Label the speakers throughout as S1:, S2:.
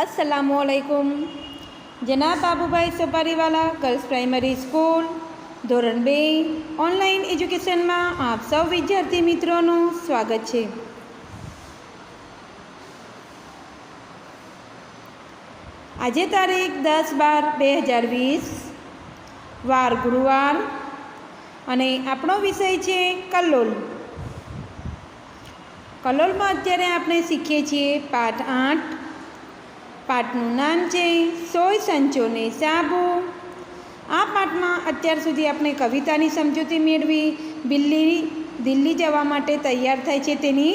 S1: અસલામુ અલૈકુમ જનાબ Babubhai Sopariwala girls primary school ધોરણ બે ઓનલાઈન એજ્યુકેશનમાં આપ સૌ વિદ્યાર્થી મિત્રોનું સ્વાગત છે. આજે તારીખ દસ બાર બે હજાર વીસ, વાર ગુરુવાર અને આપણો વિષય છે કલ્લોલ કલોલમાં અત્યારે આપણે શીખીએ છીએ પાઠ આઠ પાઠનું નામ છે સોય સંચોને સાબુ. આ પાઠમાં અત્યાર સુધી આપણે કવિતાની સમજૂતી મેળવી, બિલ્લી, દિલ્હી જવા માટે તૈયાર થાય છે તેની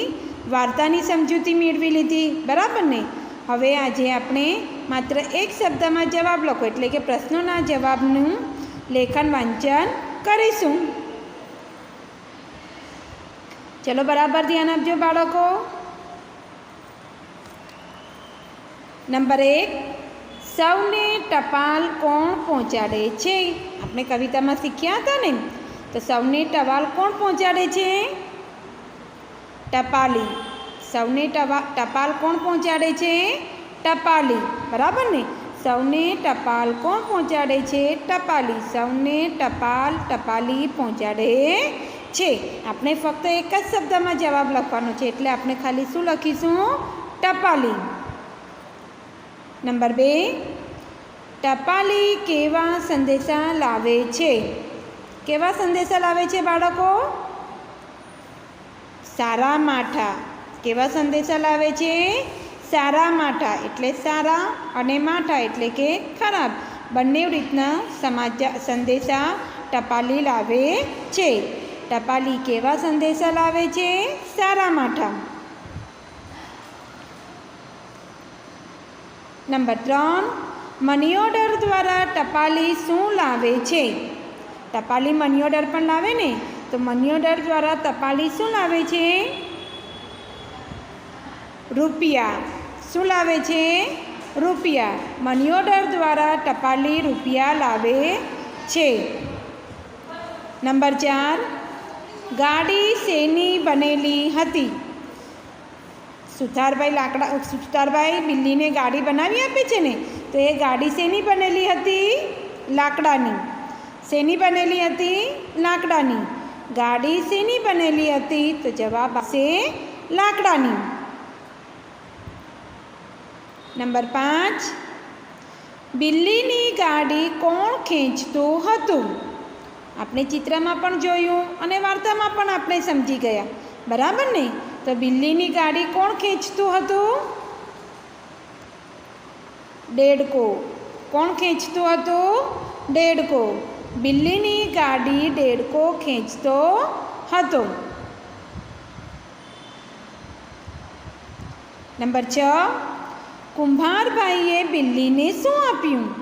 S1: વાર્તાની સમજૂતી મેળવી લીધી, બરાબર ને? હવે આજે આપણે માત્ર એક શબ્દમાં જવાબ લખો, એટલે કે પ્રશ્નોના જવાબનું લેખન વાંચન કરીશું. ચલો બરાબર ધ્યાન આપજો બાળકો. નંબર એક, સૌને ટપાલ કોણ પહોંચાડે છે? આપણે કવિતામાં શીખ્યા હતા ને? તો સૌને ટપાલ કોણ પહોંચાડે છે? ટપાલી. સૌને ટપાલ કોણ પહોંચાડે છે? ટપાલી. બરાબર ને? સૌને ટપાલ કોણ પહોંચાડે છે? ટપાલી. સૌને ટપાલ ટપાલી પહોંચાડે છે. આપણે ફક્ત એક જ શબ્દમાં જવાબ લખવાનો છે, એટલે આપણે ખાલી શું લખીશું? ટપાલી. નંબર બે, ટપાલી કેવા સંદેશા લાવે છે? કેવા સંદેશા લાવે છે બાળકો? સારા માઠા. કેવા સંદેશા લાવે છે? સારા માઠા એટલે સારા અને માઠા એટલે કે ખરાબ. બંને રીતના સમાચાર સંદેશા ટપાલી લાવે છે. ટપાલી કેવા સંદેશા લાવે છે? સારા માઠા. નંબર ત્રણ મની ઓર્ડર દ્વારા ટપાલી શું લાવે છે? ટપાલી મની ઓર્ડર પણ લાવે ને? તો મની ઓર્ડર દ્વારા ટપાલી શું લાવે છે? રૂપિયા. શું લાવે છે? રૂપિયા. મની ઓર્ડર દ્વારા ટપાલી રૂપિયા લાવે છે. નંબર ચાર, ગાડી શેની બનેલી હતી? સુથારભાઈ લાકડા સુથારભાઈ બિલ્લીને ગાડી બનાવી આપે છે ને, તો એ ગાડી શેની બનેલી હતી? લાકડાની. શેની બનેલી હતી? લાકડાની. ગાડી શેની બનેલી હતી? તો જવાબ આવશે લાકડાની. નંબર પાંચ. બિલ્લીની ગાડી કોણ ખેંચતું હતું? આપણે ચિત્રમાં પણ જોયું અને વાર્તામાં પણ આપણે સમજી ગયા. બરાબર ને? તો બિલ્લીની ગાડી કોણ ખેંચતું હતું? ડેડકો. કોણ ખેંચતું હતું? ડેડકો. બિલ્લીની ગાડી ડેડકો ખેંચતો હતો. નંબર છ. કુંભારભાઈએ બિલ્લીને શું આપ્યું?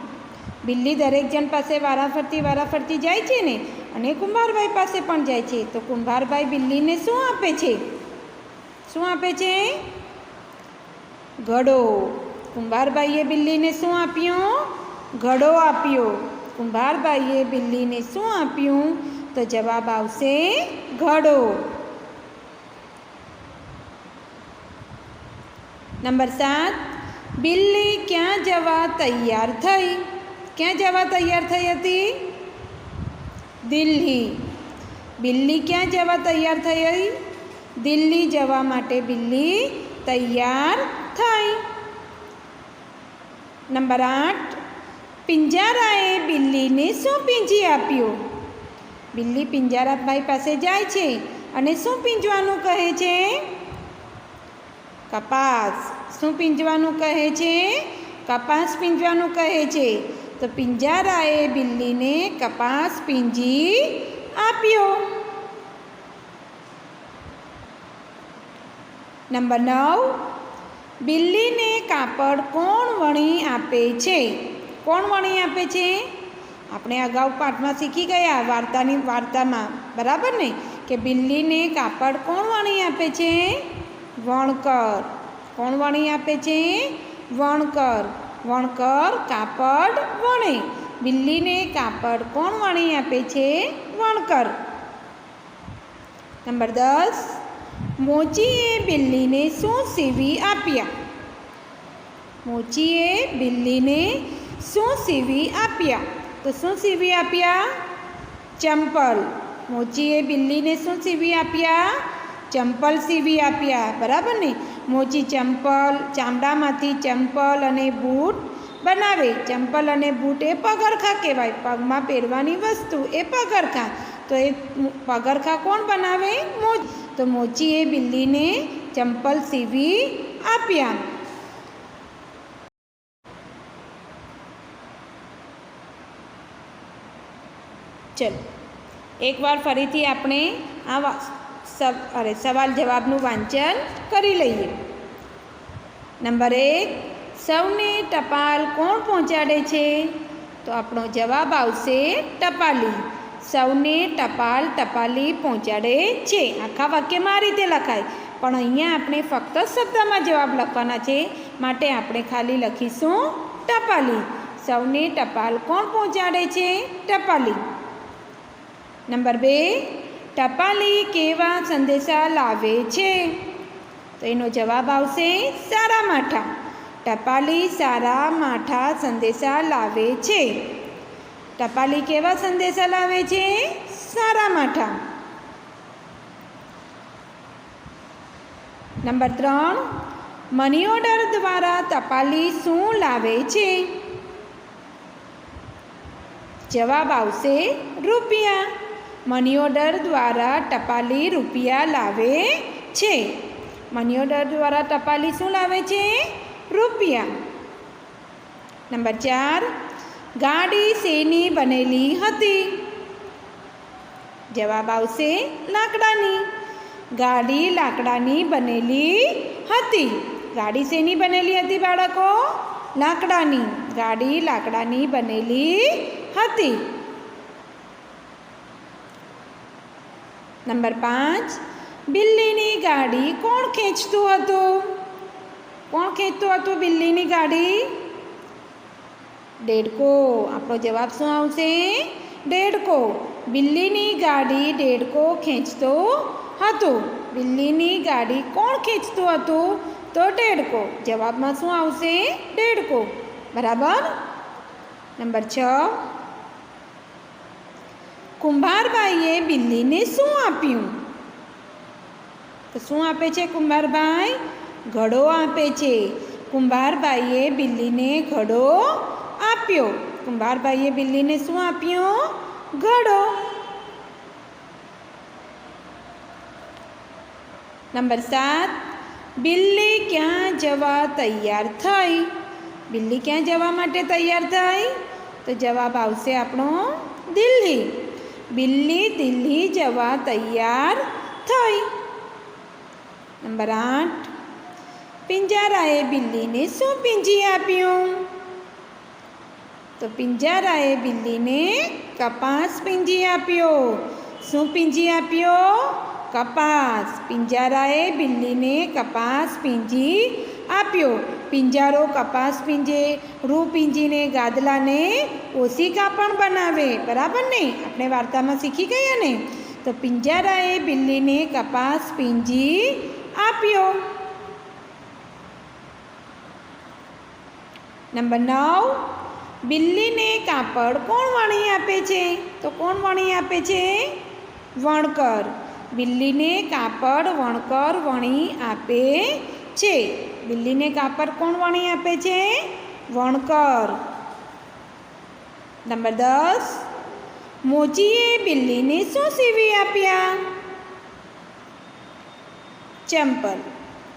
S1: બિલ્લી દરેક જણ પાસે વારાફરતી વારાફરતી જાય છે ને? અને કુંભારભાઈ પાસે પણ જાય છે. તો કુંભારભાઈ બિલ્લીને શું આપે છે? શું આપે છે? ઘડો. કુંભારભાઈએ બિલ્લીને શું આપ્યું? ઘડો આપ્યો. કુંભારભાઈએ બિલ્લીને શું આપ્યું? તો જવાબ આવશે ઘડો. નંબર સાત. બિલ્લી ક્યાં જવા તૈયાર થઈ? ક્યાં જવા તૈયાર થઈ હતી? દિલ્હી. બિલ્લી ક્યાં જવા તૈયાર થઈ? દિલ્હી જવા માટે બિલ્લી તૈયાર થઈ. નંબર આઠ, પિંજારાએ બિલ્લીને શું પીંજી આપ્યું? બિલ્લી પિંજારાભાઈ પાસે જાય છે અને શું પીંજવાનું કહે છે? કપાસ. શું પીંજવાનું કહે છે? કપાસ પીંજવાનું કહે છે. તો પિંજારાએ બિલ્લીને કપાસ પીંજી આપ્યો. નંબર નવ, બિલ્લીને કાપડ કોણ વણી આપે છે? કોણ વણી આપે છે? આપણે અગાઉ પાઠમાં શીખી ગયા વાર્તાની વાર્તામાં, બરાબર ને? કે બિલ્લીને કાપડ કોણ વણી આપે છે? વણકર. કોણ વણી આપે છે? વણકર. વણકર કાપડ વણે. બિલ્લીને કાપડ કોણ વણી આપે છે? વણકર. નંબર દસ મોચીએ બિલ્લીને શું સીવી આપ્યા? મોચીએ બિલ્લીને શું સીવી આપ્યા? તો શું સીવી આપ્યા? ચંપલ. મોચીએ બિલ્લીને શું સીવી આપ્યા? ચંપલ સીવી આપ્યા. બરાબર ને? મોચી ચંપલ, ચામડામાંથી ચંપલ અને બૂટ બનાવે. ચંપલ અને બૂટ એ પગરખા કહેવાય. પગમાં પહેરવાની વસ્તુ એ પગરખા. તો એ પગરખા કોણ બનાવે? મોચ તો મોચીએ બિલ્લીને ચંપલ સીવી આપ્યા. ચલો, એકવાર ફરીથી આપણે આ અરે, સવાલ જવાબનું વાંચન કરી લઈએ. નંબર એક, સૌને ટપાલ કોણ પહોંચાડે છે? તો આપણો જવાબ આવશે ટપાલી. સૌને ટપાલ ટપાલી પહોંચાડે છે. આખા વાક્યમાં આ રીતે લખાય. પણ અહીંયા આપણે ફક્ત શબ્દમાં જવાબ લખવાના છે. માટે આપણે ખાલી લખીશું ટપાલી. સૌને ટપાલ કોણ પહોંચાડે છે? ટપાલી. નંબર બે. ટપાલી કેવા સંદેશા લાવે છે? તો એનો જવાબ આવશે સારા માઠા. ટપાલી સારા માઠા સંદેશા લાવે છે. ટપાલી કેવા સંદેશા લાવે છે? સારા માઠા. નંબર ત્રણ, મની ઓર્ડર દ્વારા ટપાલી શું લાવે છે? જવાબ આવશે રૂપિયા. મની ઓર્ડર દ્વારા ટપાલી રૂપિયા લાવે છે. મની ઓર્ડર દ્વારા ટપાલી શું લાવે છે? રૂપિયા. નંબર ચાર ગાડી શેની બનેલી હતી જવાબ આવશે લાકડાની ગાડી લાકડાની બનેલી હતી ગાડી શેની બનેલી હતી બાળકો લાકડાની ગાડી લાકડાની બનેલી હતી નંબર પાંચ બિલ્લીની ગાડી કોણ ખેંચતું હતું કોણ ખેંચતું હતું બિલ્લીની ગાડી ડેડકો આપણો જવાબ શું આવશે ડેડકો બિલ્લીની ગાડી ડેડકો ખેંચતો હતો બિલ્લીની ગાડી કોણ ખેંચતું હતું તો ડેડકો જવાબમાં શું આવશે ડેડકો બરાબર નંબર છ કુંભારબાઈએ બિલ્લીને શું આપ્યું? તો શું આપે છે કુંભારભાઈ ઘડો આપે છે. કુંભારભાઈએ બિલ્લીને ઘડો આપ્યો કુંભારભાઈએ બિલ્લીને શું આપ્યો ઘડો નંબર સાત બિલ્લી ક્યાં જવા તૈયાર થઈ બિલ્લી ક્યાં જવા માટે તૈયાર થઈ તો જવાબ આવશે આપણો દિલ્હી બિલ્લી દિલ્હી જવા તૈયાર થઈ નંબર આઠ પિંજરાએ બિલ્લીને શું પીંજી આપ્યું તો પિંજરાએ બિલ્લીને કપાસ પીંજી આપ્યો શું પીંજી આપ્યો કપાસ પિંજરાએ બિલ્લીને કપાસ પીંજી આપ્યો પિંજારો કપાસ પીંજે રૂ પીંજીને ગાદલાને ઓશિકા પણ બનાવે બરાબર ને આપણે વાર્તામાં શીખી ગયા ને તો પિંજરાએ બિલ્લીને કપાસ પીંજી આપ્યો નંબર નવ બિલ્લીને કાપડ કોણ વણી આપે છે? તો કોણ વણી આપે છે? વણકર. બિલ્લીને કાપડ વણકર વણી આપે છે. બિલ્લીને કાપડ કોણ વણી આપે છે? વણકર. નંબર દસ. મોચીએ બિલ્લીને શું સીવી આપ્યા? ચંપલ.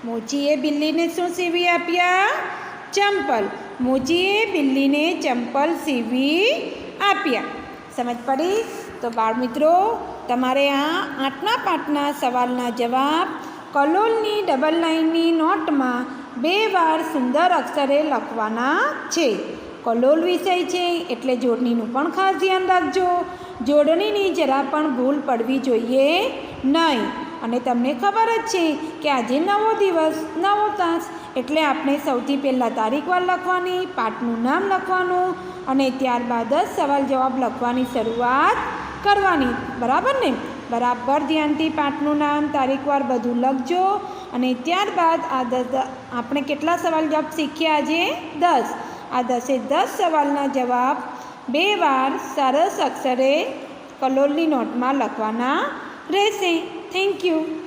S1: મોચીએ બિલ્લીને શું સીવી આપ્યા? ચંપલ. મોચીએ બિલ્લીને ચંપલ સીવી આપ્યા. સમજ પડી? તો બાળમિત્રો, તમારે આ આઠના પાઠના સવાલના જવાબ કલોલની ડબલ લાઇનની નોટમાં બે વાર સુંદર અક્ષરે લખવાના છે. કલોલ વિષય છે, એટલે જોડણીનું પણ ખાસ ધ્યાન રાખજો. જોડણીની જરા પણ ભૂલ પડવી જોઈએ નહીં. અને તમને ખબર જ છે કે આજે નવો દિવસ, નવો તાસ એટલે આપણે સૌથી પહેલાં તારીખવાર લખવાની, પાઠનું નામ લખવાનું અને ત્યારબાદ જ સવાલ જવાબ લખવાની શરૂઆત કરવાની. બરાબર ને? બરાબર, ધ્યાનથી પાઠનું નામ, તારીખવાર બધું લખજો અને ત્યારબાદ આ દસ, આપણે કેટલા સવાલ જવાબ શીખ્યા આજે? દસ. આ દસે દસ સવાલના જવાબ બે વાર સરસ અક્ષરે કલોલની નોટમાં લખવાના રહેશે. Thank you.